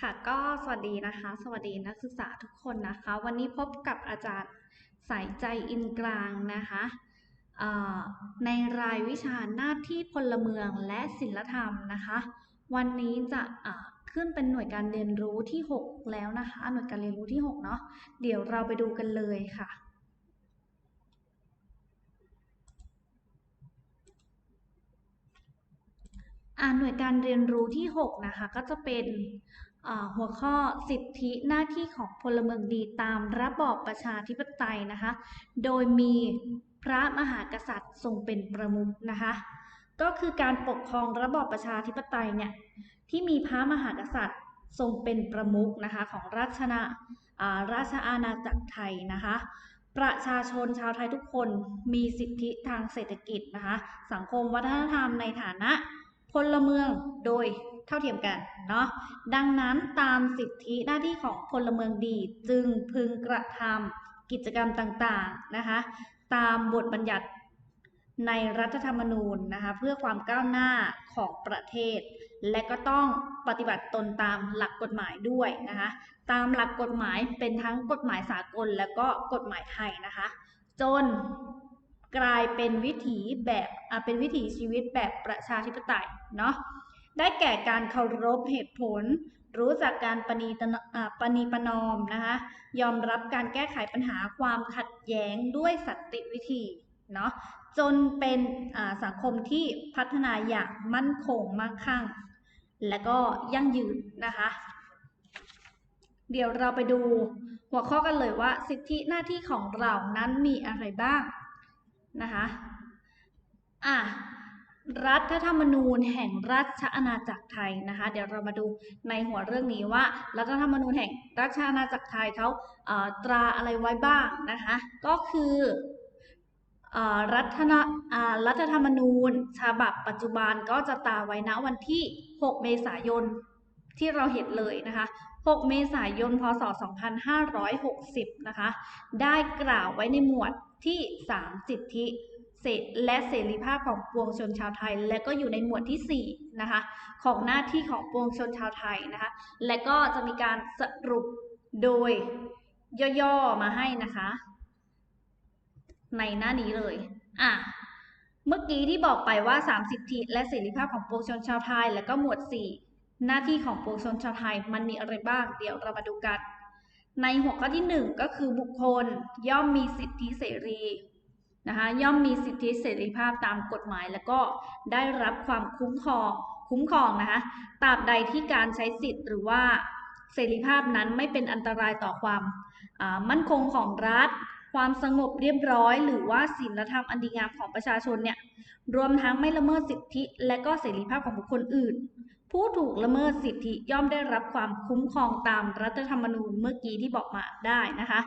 ค่ะก็สวัสดีนะคะ สวัสดีนักศึกษาทุกคนนะคะ วันนี้พบกับอาจารย์สายใจอินกลางนะคะในรายวิชาหน้าที่พลเมืองและศิลธรรมนะคะ วันนี้จะอ่าขึ้นเป็นหน่วยการเรียนรู้ที่ 6 แล้วนะคะ หน่วยการเรียนรู้ที่ 6 เนาะเดี๋ยวเราไปดูกันเลยค่ะอ่าหน่วยการเรียนรู้ที่ 6 นะคะ ก็จะเป็น หัวข้อสิทธิหน้าที่ของพลเมืองดีตามระบอบประชาธิปไตยนะคะ โดยมีพระมหากษัตริย์ทรงเป็นประมุขนะคะ ก็คือการปกครองระบอบประชาธิปไตยเนี่ยที่มีพระมหากษัตริย์ทรงเป็นประมุขนะคะของราชนาราชอาณาจักรไทยนะคะ ประชาชนชาวไทยทุกคนมีสิทธิทางเศรษฐกิจนะคะ สังคมวัฒนธรรมในฐานะพลเมืองโดย เท่าเทียมกันเนาะดังนั้นตามสิทธิหน้าที่ของพลเมืองดีจึงพึงกระทำกิจกรรมต่างๆนะคะตามบทบัญญัติในรัฐธรรมนูญนะคะเพื่อความก้าวหน้าของประเทศ และก็ต้องปฏิบัติตนตามหลักกฎหมายด้วยนะคะตามหลักกฎหมายเป็นทั้งกฎหมายสากลและก็กฎหมายไทยนะคะจนกลายเป็นวิถีแบบเป็นวิถีชีวิตแบบประชาธิปไตยเนาะ ได้แก่การเคารพเหตุผล รู้จักการปณีปณีประนอมนะคะยอมรับการแก้ไขปัญหาความขัดแย้งด้วยสันติวิธีเนาะจนเป็นสังคมที่พัฒนาอย่างมั่นคงมั่งคั่ง และก็ยั่งยืนนะคะ เดี๋ยวเราไปดูหัวข้อกันเลยว่า สิทธิหน้าที่ของเรานั้นมีอะไรบ้างนะคะอะ รัฐธรรมนูญแห่งราชอาณาจักรไทยนะคะ เดี๋ยวเรามาดูในหัวเรื่องนี้ว่า รัฐธรรมนูญแห่งราชอาณาจักรไทยเขาตราอะไรไว้บ้างนะคะ ก็คือรัฐนรัฐธรรมนูญฉบับปัจจุบันก็จะตราไว้ณวันที่ 6 เมษายนที่เราเห็นเลยนะคะ 6 เมษายน พศ 2560 นะคะ ได้กล่าวไว้ในหมวดที่ 3 สิทธิ และเสรีภาพของปวงชนชาวไทย และก็อยู่ในหมวดที่ 4 นะคะ ของหน้าที่ของปวงชนชาวไทยนะคะ และก็จะมีการสรุปโดยย่อๆมาให้นะคะ ในหน้านี้เลยอะเมื่อกี้ที่บอกไปว่า 3 สิทธิและเสรีภาพของปวงชนชาวไทย และก็หมวด 4 หน้าที่ของปวงชนชาวไทยมันมีอะไรบ้าง เดี๋ยวเรามาดูกัน ในหัวข้อที่ 1 ก็คือบุคคลย่อมมีสิทธิเสรี นะคะย่อมมีสิทธิเสรีภาพตามกฎหมาย แล้วก็ได้รับความคุ้มครองคุ้มครองนะคะตราบใดที่การใช้สิทธิ์หรือว่าเสรีภาพนั้นไม่เป็นอันตรายต่อความมั่นคงของรัฐ ความสงบเรียบร้อย หรือว่าศีลธรรมอันดีงามของประชาชนเนี่ยรวมทั้งไม่ละเมิดสิทธิ และก็เสรีภาพของบุคคลอื่น ผู้ถูกละเมิดสิทธิย่อมได้รับความคุ้มครองตามรัฐธรรมนูญเมื่อกี้ที่บอกมาได้นะคะ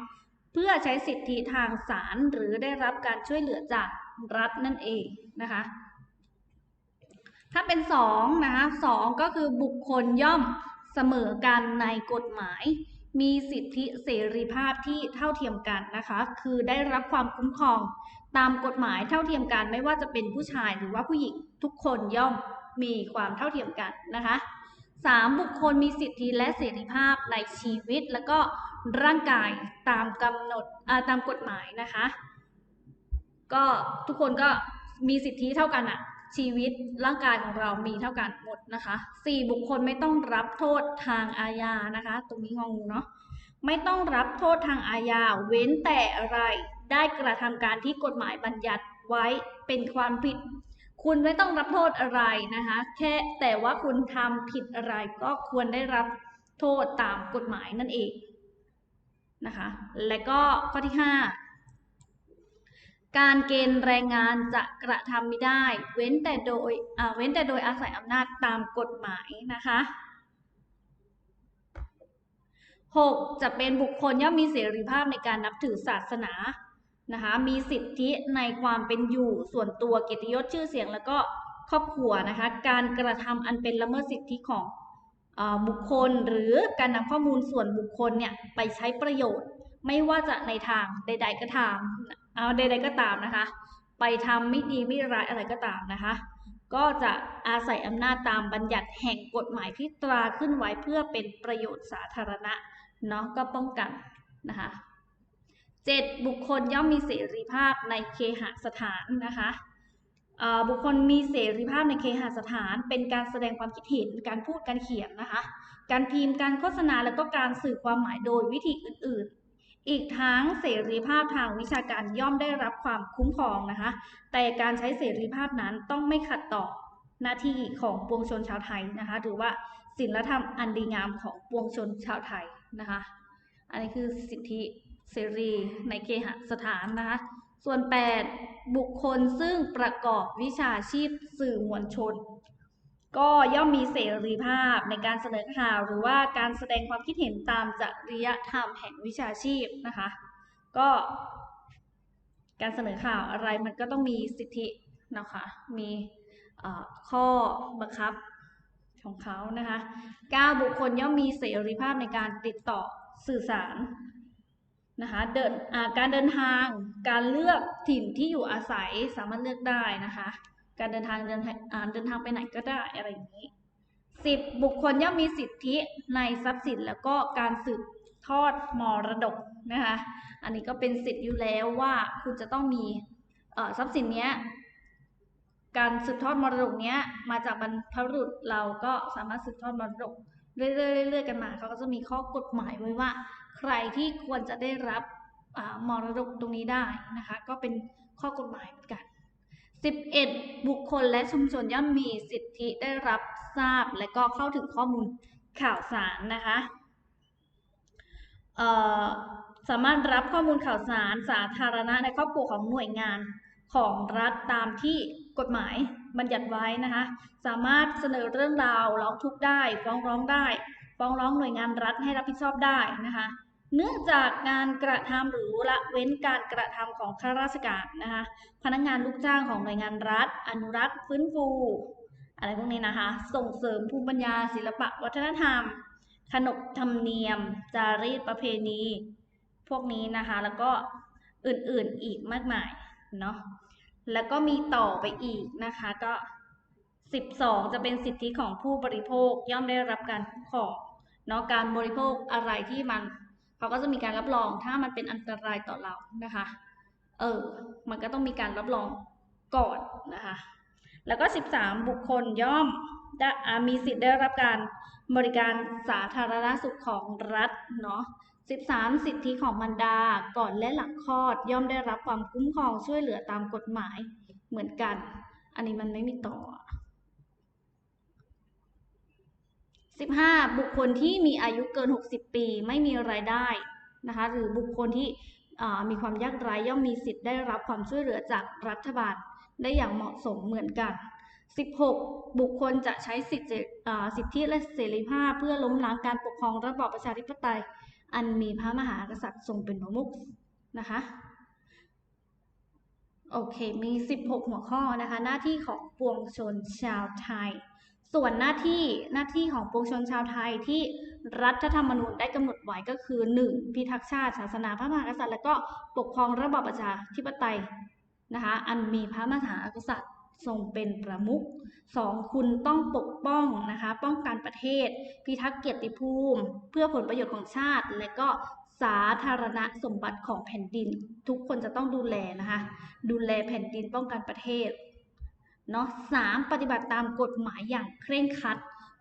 เพื่อใช้สิทธิทางศาลหรือได้รับการช่วยเหลือจากรัฐนั่นเองนะคะ ถ้าเป็นสองนะคะสองก็คือบุคคลย่อมเสมอกันในกฎหมาย มีสิทธิเสรีภาพที่เท่าเทียมกันนะคะ คือได้รับความคุ้มครองตามกฎหมายเท่าเทียมกันไม่ว่าจะเป็นผู้ชายหรือว่าผู้หญิงทุกคนย่อมมีความเท่าเทียมกันนะคะสามบุคคลมีสิทธิและเสรีภาพในชีวิต แล้วก็ ร่างกายตามกำหนดตามกฎหมายนะคะ ก็ทุกคนก็มีสิทธิเท่ากันอะชีวิตร่างกายของเรามีเท่ากันหมดนะคะสี่บุคคลไม่ต้องรับโทษทางอาญานะคะ ตรงนี้งงเนาะไม่ต้องรับโทษทางอาญาเว้นแต่อะไรได้กระทำการที่กฎหมายบัญญัติไว้เป็นความผิด คุณไม่ต้องรับโทษอะไรนะคะ แค่แต่ว่าคุณทำผิดอะไรก็ควรได้รับโทษตามกฎหมายนั่นเอง นะคะ และก็ข้อที่ 5 การเกณฑ์แรงงานจะกระทำไม่ได้ เว้นแต่โดยเว้นแต่โดยอาศัยอำนาจตามกฎหมายนะคะ 6. จะเป็นบุคคลย่อมมีเสรีภาพในการนับถือศาสนานะคะ มีสิทธิในความเป็นอยู่ส่วนตัวเกียรติยศชื่อเสียง แล้วก็ครอบครัวนะคะ การกระทำอันเป็นละเมิดสิทธิของ บุคคลหรือการนำข้อมูลส่วนบุคคลเนี่ยไปใช้ประโยชน์ ไม่ว่าจะในทางใด ๆ ก็ตามเอาใด ๆ ก็ตามนะคะ ไปทำไม่ดีไม่ร้ายอะไรก็ตามนะคะ ก็จะอาศัยอำนาจตามบัญญัติแห่งกฎหมายที่ตราขึ้นไว้เพื่อเป็นประโยชน์สาธารณะเนาะก็ป้องกันนะคะเจ็ดบุคคลย่อมมีเสรีภาพในเคหสถานนะคะ บุคคลมีเสรีภาพในเคหสถาน เป็นการแสดงความคิดเห็น การพูดการเขียนนะคะ การพิมพ์การโฆษณาแล้วก็การสื่อความหมายโดยวิธีอื่น ๆ อีกทั้งเสรีภาพทางวิชาการย่อมได้รับความคุ้มครองนะคะ แต่การใช้เสรีภาพนั้นต้องไม่ขัดต่อหน้าที่ของปวงชนชาวไทยนะคะหรือว่าศีลธรรมอันดีงามของปวงชนชาวไทยนะคะ อันนี้คือสิทธิเสรีในเคหสถานนะคะ ส่วน 8 บุคคลซึ่งประกอบวิชาชีพสื่อมวลชน ก็ย่อมมีเสรีภาพในการเสนอข่าวหรือว่าการแสดงความคิดเห็นตามจริยธรรมแห่งวิชาชีพนะคะ ก็การเสนอข่าวอะไรมันก็ต้องมีสิทธินะคะ มีข้อบังคับของเขานะคะ 9 บุคคลย่อมมีเสรีภาพในการติดต่อสื่อสาร นะคะเดินการเดินทางการเลือกถิ่นที่อยู่อาศัยสามารถเลือกได้นะคะ การเดินทางเดินเดินทางไปไหนก็ได้อะไรอย่างนี้10บุคคลย่อมมีสิทธิในทรัพย์สินแล้วก็การสืบทอดมรดกนะคะ อันนี้ก็เป็นสิทธิ์อยู่แล้วว่าคุณจะต้องมีทรัพย์สินเนี้ยการสืบทอดมรดกเนี้ยมาจากบรรพบุรุษเราก็สามารถสืบทอดมรดกเรื่อยๆกันมาเขาก็จะมีข้อกฎหมายไว้ว่า รที่ควรจะได้รับมรดกตรงนี้ได้นะคะ ก็เป็นข้อกฎหมายเหมือนกัน 11 บุคคลและชุมชนย่อมมีสิทธิได้รับทราบและก็เข้าถึงข้อมูลข่าวสารนะคะสามารถรับข้อมูลข่าวสารสาธารณะในครอบครัวของหน่วยงานของรัฐตามที่กฎหมายบัญญัติไว้นะคะ สามารถเสนอเรื่องราวร้องทุกข์ได้ ฟ้องร้องได้ ฟ้องร้องหน่วยงานรัฐให้รับผิดชอบได้นะคะ เนื่องจากการกระทำหรือละเว้นการกระทำของข้าราชการนะคะพนักงานลูกจ้างของหน่วยงานรัฐ อนุรักษ์ฟื้นฟู อะไรพวกนี้นะคะ ส่งเสริมภูมิปัญญา ศิลปะวัฒนธรรม ขนบธรรมเนียม จารีตประเพณี พวกนี้นะคะแล้วก็อื่นๆอีกมากมายเนาะแล้วก็มีต่อไปอีกนะคะก็ 12 จะเป็นสิทธิของผู้บริโภคย่อมได้รับการคุ้มครองเนาะการบริโภคอะไรที่มัน เขาก็จะมีการรับรองถ้ามันเป็นอันตรายต่อเรานะคะ เออ มันก็ต้องมีการรับรองก่อนนะคะ แล้วก็ 13 บุคคลย่อมได้มีสิทธิ์ได้รับการบริการสาธารณสุขของรัฐเนาะ13 สิทธิของมารดา ก่อนและหลังคลอด ย่อมได้รับความคุ้มครองช่วยเหลือตามกฎหมายเหมือนกัน อันนี้มันไม่มีต่อ 15 บุคคลที่มีอายุเกิน 60 ปี ไม่มีรายได้นะคะหรือบุคคลที่มีความยากไร้ย่อมมีสิทธิ์ได้รับความช่วยเหลือจากรัฐบาลได้อย่างเหมาะสมเหมือนกัน 16 บุคคลจะใช้สิทธิสิทธิและเสรีภาพ เพื่อล้มล้างการปกครองระบอบประชาธิปไตย อันมีพระมหากษัตริย์ทรงเป็นประมุขนะคะโอเค มี 16 หัวข้อนะคะ หน้าที่ของปวงชนชาวไทย ส่วนหน้าที่หน้าที่ของปวงชนชาวไทยที่รัฐธรรมนูญได้กำหนดไว้ก็คือ 1. พิทักษ์ชาติ ศาสนาพระมหากษัตริย์ และก็ปกครองระบอบประชาธิปไตยนะคะอันมีพระมหากษัตริย์ทรงเป็นประมุข 2. คุณต้องปกป้องนะคะป้องกันประเทศ พิทักษ์เกียรติภูมิ เพื่อผลประโยชน์ของชาติ และก็สาธารณสมบัติของแผ่นดิน ทุกคนจะต้องดูแลนะคะดูแลแผ่นดินป้องกันประเทศ เนาะสามปฏิบัติตามกฎหมายอย่างเคร่งครัด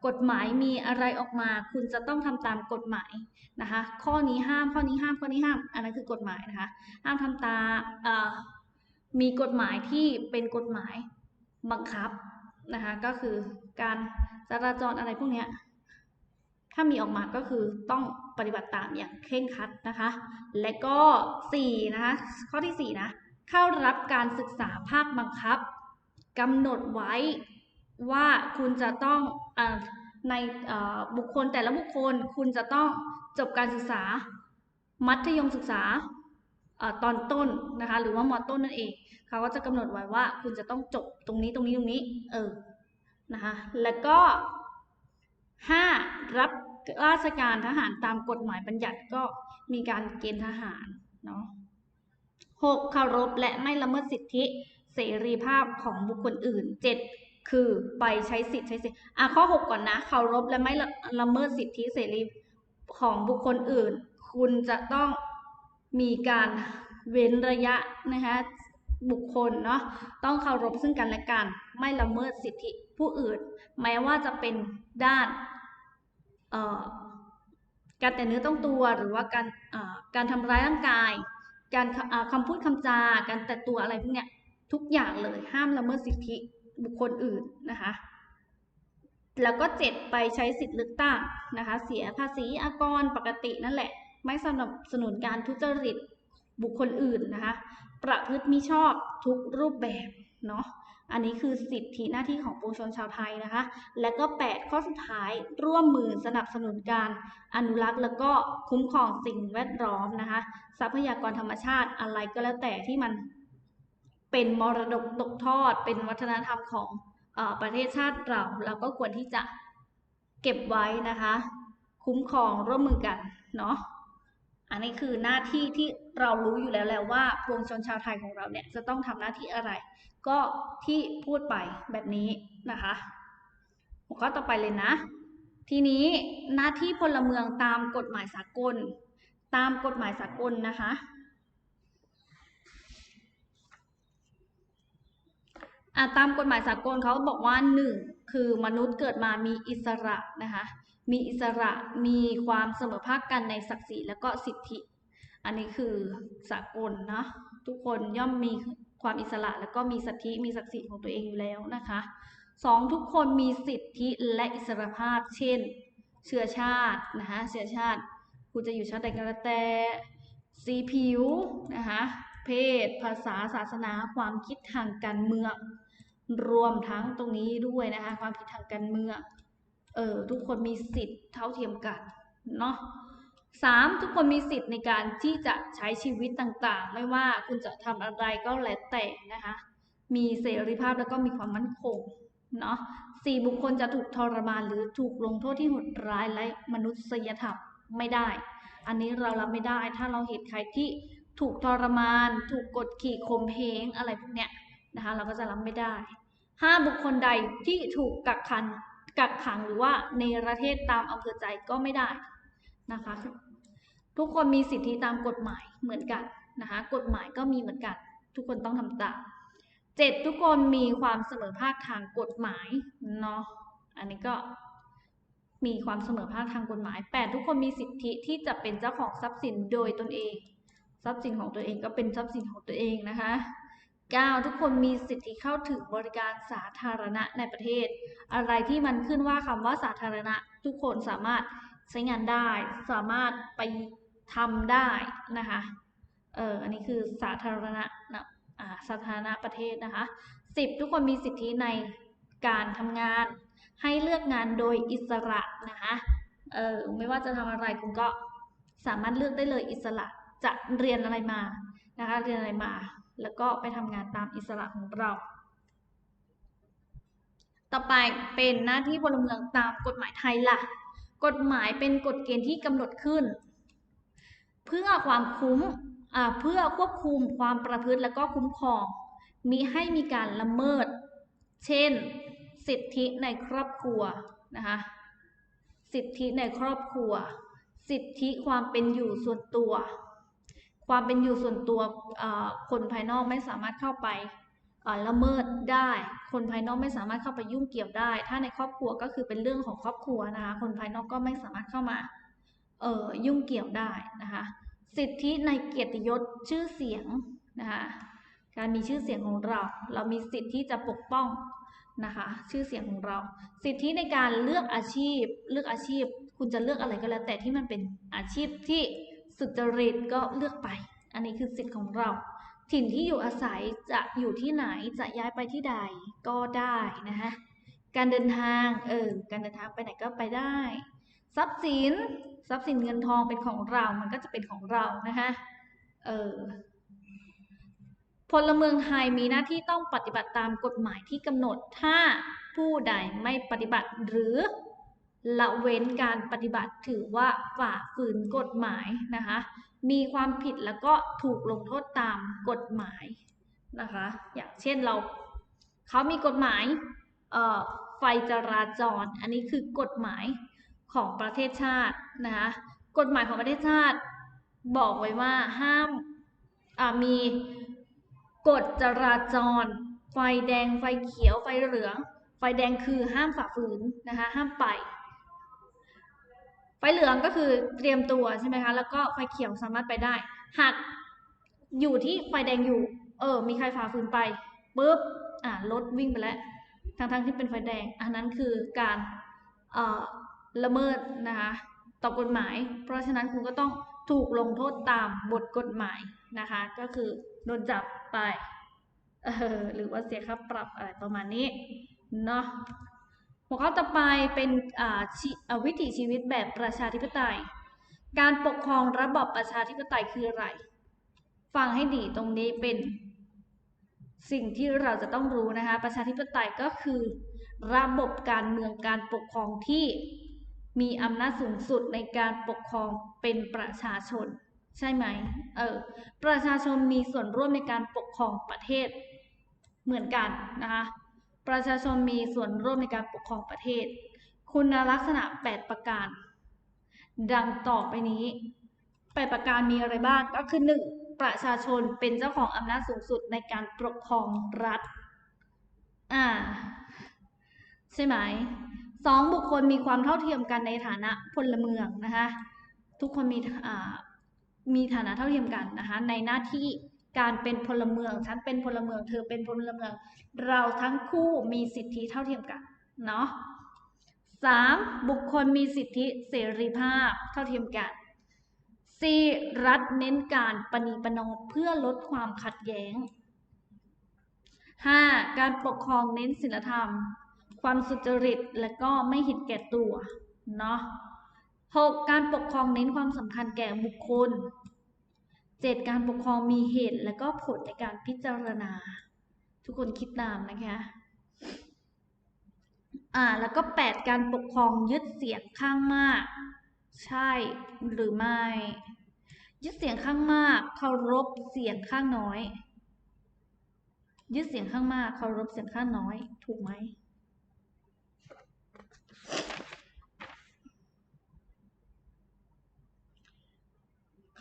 กฎหมายมีอะไรออกมา คุณจะต้องทำตามกฎหมายนะคะ ข้อนี้ห้ามข้อนี้ห้ามข้อนี้ห้าม อันนั้นคือกฎหมายนะคะ ห้ามทำตามีกฎหมายที่เป็นกฎหมายบังคับนะคะก็คือการจราจรอะไรพวกนี้ถ้ามีออกมาก็คือต้องปฏิบัติตามอย่างเคร่งครัดนะคะ และก็4นะคะข้อที่4นะเข้ารับการศึกษาภาคบังคับ กำหนดไว้ว่าคุณจะต้องอในบุคคลแต่ละบุคคลคุณจะต้องจบการศึกษา มัธยมศึกษาตอนต้นนะคะหรือว่ามอต้นนั่นเองเขาก็จะกำหนดไว้ว่าคุณจะต้องจบตรงนี้ตรงนี้ตรงนี้เออนะคะแล้วก็ 5. รับราชการทหารตามกฎหมายบัญญัติก็มีการเกณฑ์ทหารเนาะ 6. เคารพและไม่ละเมิดสิทธิ เสรีภาพของบุคคลอื่น 7. คือไปใช้สิทธิ์ใช้เสียงอะข้อ 6 ก่อนนะเคารพและไม่ละละเมิดสิทธิเสรีของบุคคลอื่น คุณจะต้องมีการเว้นระยะนะคะบุคคลเนาะต้องเคารพซึ่งกันและกันไม่ละเมิดสิทธิผู้อื่น แม้ว่าจะเป็นด้านการแต่เนื้อต้องตัวหรือว่าการการทำร้ายร่างกาย การคำพูดคำจา การแต่ตัวอะไรพวกเนี้ย ทุกอย่างเลยห้ามละเมิดสิทธิบุคคลอื่นนะคะ แล้วก็เจ็ดไปใช้สิทธิเลือกตั้งนะคะ เสียภาษีอากรปกตินั่นแหละ ไม่สนับสนุนการทุจริตบุคคลอื่นนะคะ ประพฤติมิชอบทุกรูปแบบเนาะอันนี้คือสิทธิหน้าที่ของปวงชนชาวไทยนะคะ และก็ 8 ข้อสุดท้ายร่วมมือสนับสนุนการอนุรักษ์ แล้วก็คุ้มครองสิ่งแวดล้อมนะคะ ทรัพยากรธรรมชาติอะไรก็แล้วแต่ที่มัน เป็นมรดกตกทอด เป็นวัฒนธรรมของอประเทศชาติเราเราก็ควรที่จะเก็บไว้นะคะ คุ้มครองร่วมมือกันเนาะอันนี้คือหน้าที่ที่เรารู้อยู่แล้วแหละว่าปวงชนชาวไทยของเราเนี่ยจะต้องทำหน้าที่อะไร ก็ที่พูดไปแบบนี้นะคะหัวข้อต่อไปเลยนะ ทีนี้หน้าที่พลเมืองตามกฎหมายสากล ตามกฎหมายสากลนะคะ ตามกฎหมายสากลเขาบอกว่าหนึ่งคือมนุษย์เกิดมามีอิสระนะคะ มีอิสระมีความเสมอภาคกันในศักดิ์ศรีและก็สิทธิ อันนี้คือสากลนะทุกคนย่อมมีความอิสระแล้วก็มีสิทธิมีศักดิ์ศรีของตัวเองอยู่แล้วนะคะสองทุกคนมีสิทธิและอิสรภาพ เช่น เชื้อชาตินะคะเชื้อชาติคุณจะอยู่ชาติใดก็แล้วแต่สีผิวนะคะเพศ ภาษาศาสนาความคิดทางการเมือง รวมทั้งตรงนี้ด้วยนะคะ ความคิดทางการเมืองเออทุกคนมีสิทธิ์เท่าเทียมกันเนาะสามทุกคนมีสิทธิ์ในการที่จะใช้ชีวิตต่างๆ ไม่ว่าคุณจะทำอะไรก็แล้วแต่นะคะ มีเสรีภาพแล้วก็มีความมั่นคงเนาะสี่บุคคลจะถูกทรมานหรือถูกลงโทษที่โหดร้ายและมนุษยธรรมไม่ได้ อันนี้เรารับไม่ได้ ถ้าเราเห็นใครที่ถูกทรมาน ถูกกดขี่ข่มเหงอะไรพวกเนี้ยนะคะ เราก็จะรับไม่ได้ ห้าบุคคลใดที่ถูกกักขังกักขังหรือว่าในประเทศตามอำเภอใจก็ไม่ได้นะคะ ทุกคนมีสิทธิตามกฎหมายเหมือนกันนะคะกฎหมายก็มีเหมือนกัน ทุกคนต้องทำตามเจ็ดทุกคนมีความเสมอภาคทางกฎหมายเนาะอันนี้ก็มีความเสมอภาคทางกฎหมายแปดทุกคนมีสิทธิที่จะเป็นเจ้าของทรัพย์สินโดยตนเอง ทรัพย์สินของตัวเองก็เป็นทรัพย์สินของตัวเองนะคะ 9. ทุกคนมีสิทธิเข้าถึงบริการสาธารณะในประเทศ อะไรที่มันขึ้นว่าคำว่าสาธารณะ ทุกคนสามารถใช้งานได้ สามารถไปทำได้นะคะ เอออันนี้คือสาธารณะนะอ่าสาธารณะประเทศนะคะ 10. ทุกคนมีสิทธิในการทำงาน ให้เลือกงานโดยอิสระนะคะ เออไม่ว่าจะทำอะไรคุณก็สามารถเลือกได้เลยอิสระจะเรียนอะไรมานะคะเรียนอะไรมา แล้วก็ไปทำงานตามอิสระของเรา ต่อไปเป็นหน้าที่พลเมืองตามกฎหมายไทยล่ะ กฎหมายเป็นกฎเกณฑ์ที่กำหนดขึ้น เพื่อความคุ้มเพื่อควบคุมความประพฤติและก็คุ้มครองมิให้มีการละเมิด เช่น สิทธิในครอบครัวนะคะสิทธิในครอบครัว สิทธิความเป็นอยู่ส่วนตัว ความเป็นอยู่ส่วนตัวคนภายนอกไม่สามารถเข้าไปละเมิดได้ คนภายนอกไม่สามารถเข้าไปยุ่งเกี่ยวได้ ถ้าในครอบครัวก็คือเป็นเรื่องของครอบครัวนะคะ คนภายนอกก็ไม่สามารถเข้ามาเอ่อยุ่งเกี่ยวได้นะคะ สิทธิในเกียรติยศชื่อเสียงนะคะ การมีชื่อเสียงของเรา เรามีสิทธิที่จะปกป้องนะคะ ชื่อเสียงของเรา สิทธิในการเลือกอาชีพ เลือกอาชีพ คุณจะเลือกอะไรก็แล้วแต่ที่มันเป็นอาชีพที่ สุจริตก็เลือกไป อันนี้คือสิทธิของเรา ถิ่นที่อยู่อาศัยจะอยู่ที่ไหนจะย้ายไปที่ใดก็ได้นะคะการเดินทางเออการเดินทางไปไหนก็ไปได้ ทรัพย์สินทรัพย์สินเงินทองเป็นของเรา มันก็จะเป็นของเรานะคะเออพลเมืองไทยมีหน้าที่ต้องปฏิบัติตามกฎหมายที่กำหนดถ้าผู้ใดไม่ปฏิบัติหรือ ละเว้นการปฏิบัติถือว่าฝ่าฝืนกฎหมายนะคะ มีความผิดแล้วก็ถูกลงโทษตามกฎหมายนะคะ อย่างเช่นเราเขามีกฎหมายไฟจราจร อันนี้คือกฎหมายของประเทศชาตินะคะกฎหมายของประเทศชาติ บอกไว้ว่าห้ามมีกฎจราจร ไฟแดงไฟเขียวไฟเหลือง ไฟแดงคือห้ามฝ่าฝืนนะคะห้ามไป ไฟเหลืองก็คือเตรียมตัวใช่ไหมคะ แล้วก็ไฟเขียวสามารถไปได้ หากอยู่ที่ไฟแดงอยู่ เออ มีใครฝ่าฝืนไปปุ๊บ อ่ารถวิ่งไปแล้วทั้งๆที่เป็นไฟแดง อันนั้นคือการเอ่อละเมิดนะคะต่อกฎหมาย เพราะฉะนั้นคุณก็ต้องถูกลงโทษตามบทกฎหมายนะคะ ก็คือโดนจับไป เออ หรือว่าเสียค่าปรับอะไรประมาณนี้ เนาะ หัวข้อต่อไปเป็นวิถีชีวิตแบบประชาธิปไตย การปกครองระบอบประชาธิปไตยคืออะไร ฟังให้ดีตรงนี้เป็นสิ่งที่เราจะต้องรู้นะคะ ประชาธิปไตยก็คือ ระบบการเมืองการปกครองที่มีอำนาจสูงสุดในการปกครองเป็นประชาชน ใช่ไหม เออ ประชาชนมีส่วนร่วมในการปกครองประเทศเหมือนกันนะคะ ประชาชนมีส่วนร่วมในการปกครองประเทศ คุณลักษณะ 8 ประการ ดังต่อไปนี้ 8 ประการมีอะไรบ้างก็คือ 1. ประชาชนเป็นเจ้าของอำนาจสูงสุดในการปกครองรัฐ อ่า ใช่ไหมสองบุคคลมีความเท่าเทียมกันในฐานะพลเมืองนะคะ ทุกคนมีอ่ามีฐานะเท่าเทียมกันนะคะ ในหน้าที่ การเป็นพลเมือง ฉันเป็นพลเมือง เธอเป็นพลเมือง เราทั้งคู่มีสิทธิเท่าเทียมกัน เนาะสามบุคคลมีสิทธิเสรีภาพเท่าเทียมกันสี่รัฐเน้นการปณีประนอมเพื่อลดความขัดแย้งห้าการปกครองเน้นศีลธรรม ความสุจริตและก็ไม่ห็นแก่ตัว เนาะหกการปกครองเน้นความสำคัญแก่บุคคล เจ็ดการปกครองมีเหตุและก็ผลในการพิจารณา ทุกคนคิดตามนะคะอ่าแล้วก็แปดการปกครองยึดเสียงข้างมาก ใช่หรือไม่ ยึดเสียงข้างมากเคารพเสียงข้างน้อย ยึดเสียงข้างมากเคารพเสียงข้างน้อย ถูกไหม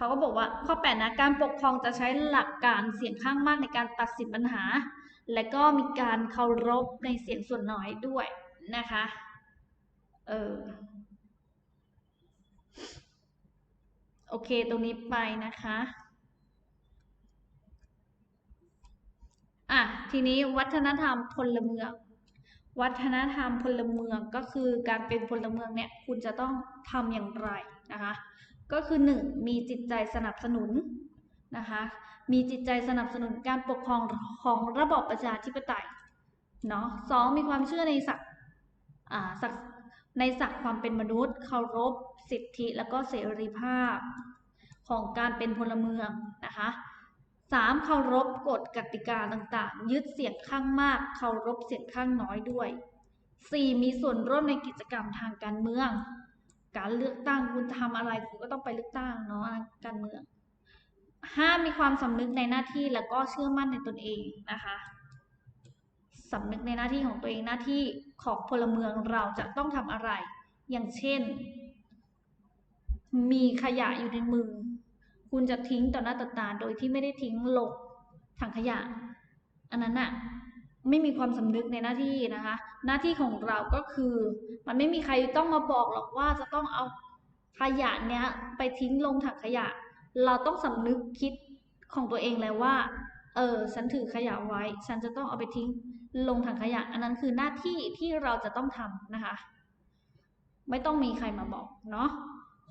เขาก็บอกว่าข้อ8นะการปกครองจะใช้หลักการเสียงข้างมากในการตัดสินปัญหา และก็มีการเคารพในเสียงส่วนน้อยด้วยนะคะเออโอเค ตรงนี้ไปนะคะ อะ ทีนี้วัฒนธรรมพลเมือง วัฒนธรรมพลเมืองก็คือการเป็นพลเมืองเนี่ย คุณจะต้องทำอย่างไรนะคะ ก็คือ 1. มีจิตใจสนับสนุนนะคะมีจิตใจสนับสนุนการปกครองของระบอบประชาธิปไตยเนาะสองมีความเชื่อในศักดิ์ศักในศักดิ์ความเป็นมนุษย์ เคารพสิทธิแล้วก็เสรีภาพของการเป็นพลเมืองนะคะสามเคารพกฎกติกาต่างๆ ยึดเสียงข้างมาก เคารพเสียงข้างน้อยด้วยสี่มีส่วนร่วมในกิจกรรมทางการเมือง การเลือกตั้งคุณทำอะไรคุณก็ต้องไปเลือกตั้งเนาะการเมืองห้ามีความสำนึกในหน้าที่แล้วก็เชื่อมั่นในตนเองนะคะสำนึกในหน้าที่ของตัวเองหน้าที่ของพลเมืองเราจะต้องทำอะไร อย่างเช่น มีขยะอยู่ในมือ คุณจะทิ้งต่อหน้าต่อตาโดยที่ไม่ได้ทิ้งลงถังขยะ อันนั้นอะไม่มีความสำนึกในหน้าที่นะคะ หน้าที่ของเราก็คือ มันไม่มีใครต้องมาบอกหรอกว่าจะต้องเอาขยะเนี้ยไปทิ้งลงถังขยะ เราต้องสำนึกคิดของตัวเองแล้วว่า เออ ฉันถือขยะไว้ ฉันจะต้องเอาไปทิ้งลงถังขยะ อันนั้นคือหน้าที่ที่เราจะต้องทำนะคะ ไม่ต้องมีใครมาบอกเนาะ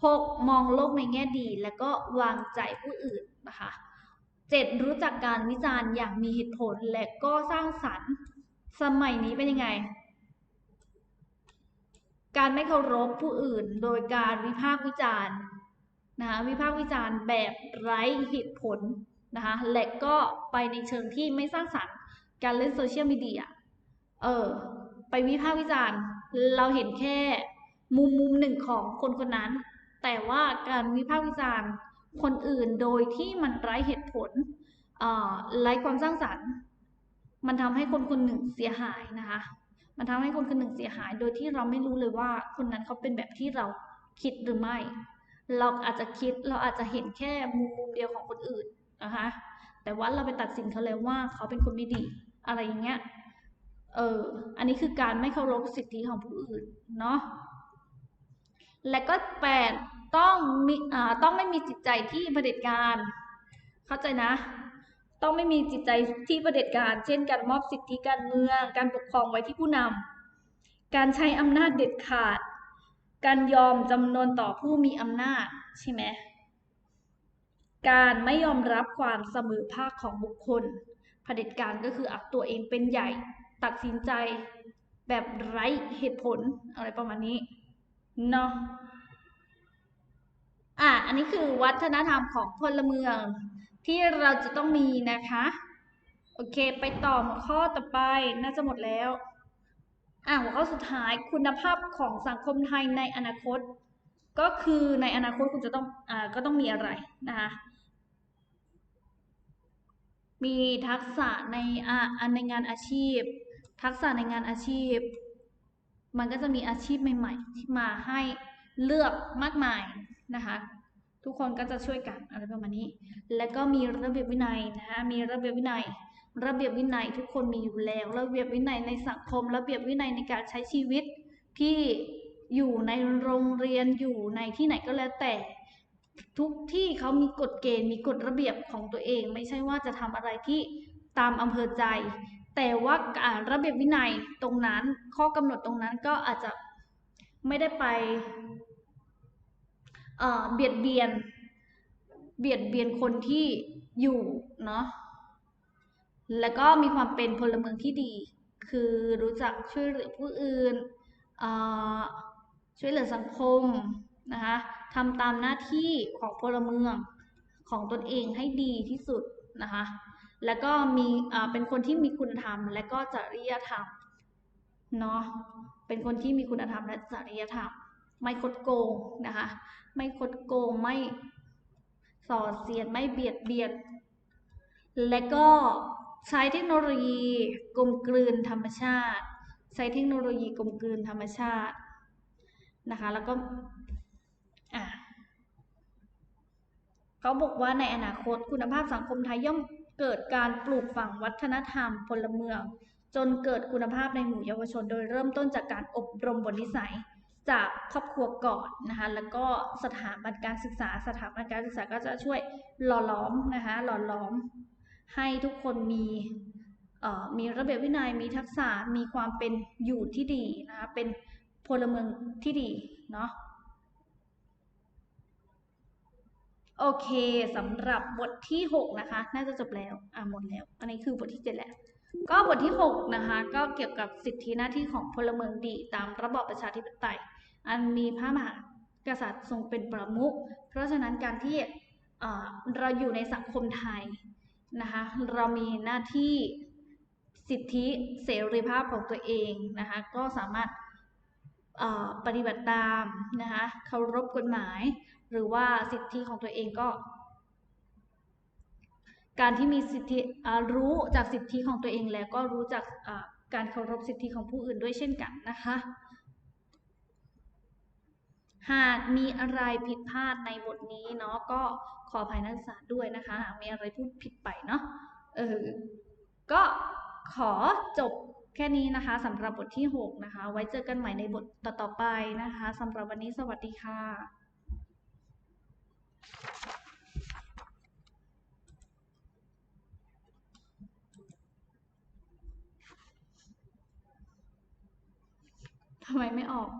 หกมองโลกในแง่ดี แล้วก็วางใจผู้อื่นนะคะเจ็ดรู้จักการวิจารณ์อย่างมีเหตุผลและก็สร้างสรรค์ สมัยนี้เป็นยังไง การไม่เคารพผู้อื่นโดยการวิพากษ์วิจารณ์นะคะวิพากษ์วิจารณ์แบบไร้เหตุผลนะคะและก็ไปในเชิงที่ไม่สร้างสรรค์การเล่นโซเชียลมีเดียเออไปวิพากษ์วิจารณ์เราเห็นแค่มุมมุมหนึ่งของคนคนนั้น แต่ว่าการวิพากษ์วิจารณ์คนอื่นโดยที่มันไร้เหตุผลไร้ความสร้างสรรค์ มันทำให้คนคนหนึ่งเสียหายนะคะ มันทำให้คนคนหนึ่งเสียหาย โดยที่เราไม่รู้เลยว่าคนนั้นเขาเป็นแบบที่เราคิดหรือไม่ เราอาจจะคิดเราอาจจะเห็นแค่มุมมุมเดียวของคนอื่นนะคะแต่ว่าเราไปตัดสินเขาแล้วว่าเขาเป็นคนไม่ดี อะไรอย่างเงี้ยเอออันนี้คือการไม่เคารพสิทธิของผู้อื่นเนาะและก็แปดต้องมีอ่าต้องไม่มีจิตใจที่เผด็จการ เข้าใจนะ ต้องไม่มีจิตใจที่ประเด็จการ เช่น การมอบสิทธิการเมือง การปกครองไว้ที่ผู้นำ การใช้อำนาจเด็ดขาด การยอมจำนนต่อผู้มีอำนาจใช่ไหม การไม่ยอมรับความเสมอภาคของบุคคลเผด็จการก็คืออักตัวเองเป็นใหญ่ ตัดสินใจแบบไร้เหตุผลอะไรประมาณนี้เนาะอะ อันนี้คือวัฒนธรรมของพลเมือง ที่เราจะต้องมีนะคะ โอเค ไปต่อหัวข้อต่อไปน่าจะหมดแล้ว อะหัวข้อสุดท้ายคุณภาพของสังคมไทยในอนาคต ก็คือในอนาคตคุณจะต้องอ่าก็ต้องมีอะไรนะคะมีทักษะในอ่าในงานอาชีพ ทักษะในงานอาชีพ มันก็จะมีอาชีพใหม่ ๆ ที่มาให้เลือกมากมายนะคะ ทุกคนก็จะช่วยกันอะไรประมาณนี้ แล้วก็มีระเบียบวินัยนะคะมีระเบียบวินัย ระเบียบวินัยทุกคนมีอยู่แล้ว ระเบียบวินัยในสังคม ระเบียบวินัยในการใช้ชีวิตที่อยู่ในโรงเรียนอยู่ในที่ไหนก็แล้วแต่ ทุกที่เขามีกฎเกณฑ์มีกฎระเบียบของตัวเอง ไม่ใช่ว่าจะทำอะไรที่ตามอำเภอใจ แต่ว่าอ่าระเบียบวินัยตรงนั้นข้อกำหนดตรงนั้นก็อาจจะไม่ได้ไป เบียดเบียน เบียดเบียนคนที่อยู่เนาะแล้วก็มีความเป็นพลเมืองที่ดี คือรู้จักช่วยเหลือผู้อื่นช่วยเหลือสังคมนะคะทำตามหน้าที่ของพลเมืองของตนเองให้ดีที่สุดนะคะแล้วก็มีเป็นคนที่มีคุณธรรม และก็จริยธรรมเนาะเป็นคนที่มีคุณธรรมและจริยธรรม ไม่คดโกงนะคะ ไม่คดโกงไม่ส่อเสียดไม่เบียดเบียนและก็ใช้เทคโนโลยีกลมกลืนธรรมชาติ ใช้เทคโนโลยีกลมกลืนธรรมชาตินะคะ แล้วก็อะเขาบอกว่าในอนาคตคุณภาพสังคมไทยย่อมเกิดการปลูกฝังวัฒนธรรมพลเมือง จนเกิดคุณภาพในหมู่เยาวชน โดยเริ่มต้นจากการอบรมบทนิสัย จากครอบครัวก่อนนะคะ แล้วก็สถาบันการศึกษา สถาบันการศึกษาก็จะช่วยหล่อหลอมนะคะ หล่อหลอมให้ทุกคนมีมีระเบียบวินัย มีทักษะ มีความเป็นอยู่ที่ดีนะคะ เป็นพลเมืองที่ดีเนาะ โอเคสำหรับบทที่ 6 นะคะ น่าจะจบแล้ว อ่าหมดแล้ว อันนี้คือบทที่ 7 แล้วก็บทที่ 6 นะคะ ก็เกี่ยวกับสิทธิหน้าที่ของพลเมืองดีตามระบอบประชาธิปไตย อันมีพระมหากษัตริย์ทรงเป็นประมุข เพราะฉะนั้นการที่เราอยู่ในสังคมไทยนะคะเรามีหน้าที่สิทธิเสรีภาพของตัวเองนะคะก็สามารถปฏิบัติตามนะคะเคารพกฎหมาย หรือว่าสิทธิของตัวเองก็ การที่มีสิทธิรู้จากสิทธิของตัวเองแล้วก็รู้จักการเคารพสิทธิของผู้อื่นด้วยเช่นกันนะคะ หากมีอะไรผิดพลาดในบทนี้เนาะก็ขออภัยนักศึกษาด้วยนะคะหากมีอะไรพูดผิดไปเนาะเออก็ขอจบแค่นี้นะคะสำหรับบทที่ 6 นะคะ ไว้เจอกันใหม่ในบทต่อๆไปนะคะสำหรับวันนี้สวัสดีค่ะทำไมไม่ออก